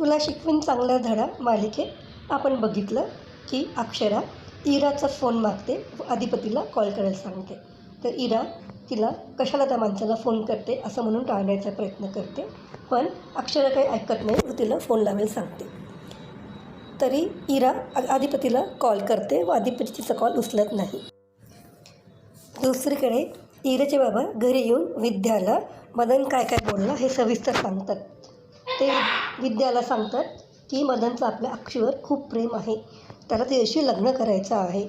तुला शिकवीन चांगला धडा मालिकेत. आपण बघितलं की अक्षरा इराचा फोन मागते व अधिपतीला कॉल करायला सांगते. तर इरा तिला कशाला त्या माणसाला फोन करते असं म्हणून टाळण्याचा प्रयत्न करते. पण अक्षरा काही ऐकत नाही व तिला फोन लावायला सांगते. तरी इरा अधिपतीला कॉल करते व अधिपतीचा कॉल उचलत नाही. दुसरीकडे इराचे बाबा घरी येऊन विद्याला मदन काय काय बोलला हे सविस्तर सांगतात. ते विद्याला सांगतात की मदनचं आपल्या अक्षीवर खूप प्रेम आहे. त्याला तिच्याशी लग्न करायचं आहे.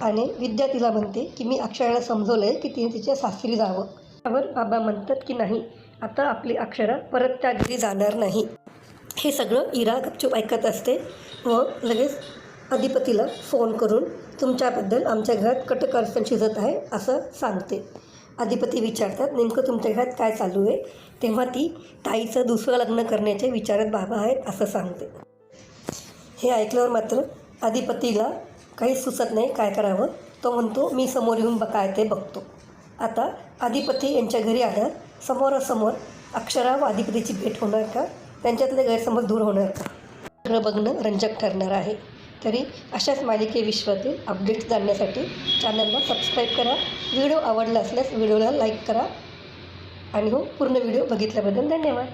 आणि विद्या तिला म्हणते की मी अक्षराला समजवलं आहे की तिने तिच्या सासरी जावं. त्यावर बाबा म्हणतात की नाही आता आपली अक्षरा परत त्या घरी जाणार नाही. हे सगळं इरा गपचूप ऐकत असते व लगेच अधिपतीला फोन करून तुमच्याबद्दल आमच्या घरात कटकारस्थान शिजत आहे असं सांगते. अधिपती विचारतात नेमकं तुमच्या घरात काय चालू आहे? तेव्हा ती ताईचं दुसरं लग्न करण्याचे विचारात बाबा आहेत असं सांगते. हे ऐकल्यावर मात्र अधिपतीला काही सुचत नाही काय करावं. तो म्हणतो मी समोर येऊन ब काय ते बघतो. आता अधिपती यांच्या घरी आल्या समोरासमोर अक्षरा व अधिपतीची भेट होणार का? त्यांच्यातले गैरसमज दूर होणार का? सगळं बघणं रंजक ठरणार आहे. तरी अशाच मालिके विश्वातील अपडेट्स जाणण्यासाठी चॅनलला सबस्क्राईब करा. व्हिडिओ आवडला असल्यास व्हिडिओला लाईक करा. आणि हो पूर्ण व्हिडिओ बघितल्याबद्दल धन्यवाद.